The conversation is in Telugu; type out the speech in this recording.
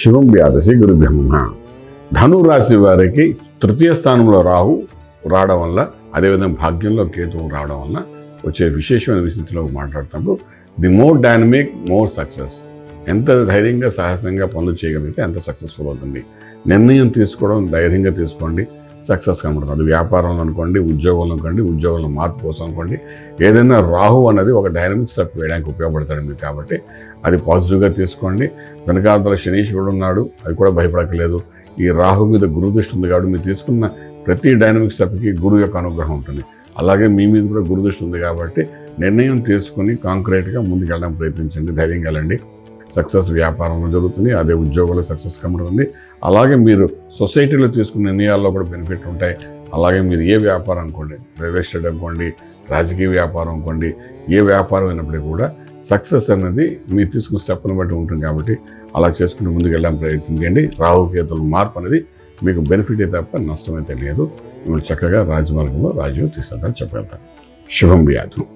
శివం వ్యాధసి గురు బ్రహ్మ ధను రాశి వారికి తృతీయ స్థానంలో రాహు రావడం వల్ల అదేవిధంగా భాగ్యంలో కేతువు రావడం వల్ల వచ్చే విశేషమైన విస్థితిలో మాట్లాడుతున్నప్పుడు the more dynamic more success. ఎంత ధైర్యంగా సాహసంగా పనులు చేయగలిగితే అంత సక్సెస్ఫుల్ అవుతుంది. నిర్ణయం తీసుకోవడం ధైర్యంగా తీసుకోండి. సక్సెస్ కనబడుతుంది. అది వ్యాపారంలో అనుకోండి ఉద్యోగంలో అనుకోండి ఉద్యోగంలో మార్పు కోసం అనుకోండి ఏదైనా రాహు అనేది ఒక డైనమిక్ స్టెప్ వేయడానికి ఉపయోగపడతాడు మీకు కాబట్టి అది పాజిటివ్గా తీసుకోండి. వెనకాతల శనీశ్వరుడు ఉన్నాడు అది కూడా భయపడకలేదు ఈ రాహు మీద గురు దృష్టి ఉంది కాబట్టి మీరు తీసుకున్న ప్రతి డైనమిక్ స్టెప్కి గురువు యొక్క అనుగ్రహం ఉంటుంది. అలాగే మీ మీద కూడా గురుదృష్టి ఉంది కాబట్టి నిర్ణయం తీసుకుని కాంక్రీట్గా ముందుకెళ్ళడం ప్రయత్నించండి ధైర్యం వెళ్ళండి. సక్సెస్ వ్యాపారంలో జరుగుతుంది అదే ఉద్యోగంలో సక్సెస్ కనబడుతుంది. అలాగే మీరు సొసైటీలో తీసుకున్న నిర్ణయాల్లో కూడా బెనిఫిట్ ఉంటాయి. అలాగే మీరు ఏ వ్యాపారం అనుకోండి రియల్ ఎస్టేట్ అనుకోండి రాజకీయ వ్యాపారం అనుకోండి ఏ వ్యాపారం అయినప్పటికీ కూడా సక్సెస్ అనేది మీరు తీసుకున్న స్టెప్ను బట్టి ఉంటుంది కాబట్టి అలా చేసుకుని ముందుకెళ్ళడానికి ప్రయత్నించండి. రాహుకేతుల మార్పు అనేది మీకు బెనిఫిట్ తప్ప నష్టమే తెలియదు మిమ్మల్ని చక్కగా రాజమార్గంలో రాజీవ్ తీసుకెళ్తారని చెప్పగలుగుతాను శుభం వ్యాధులు.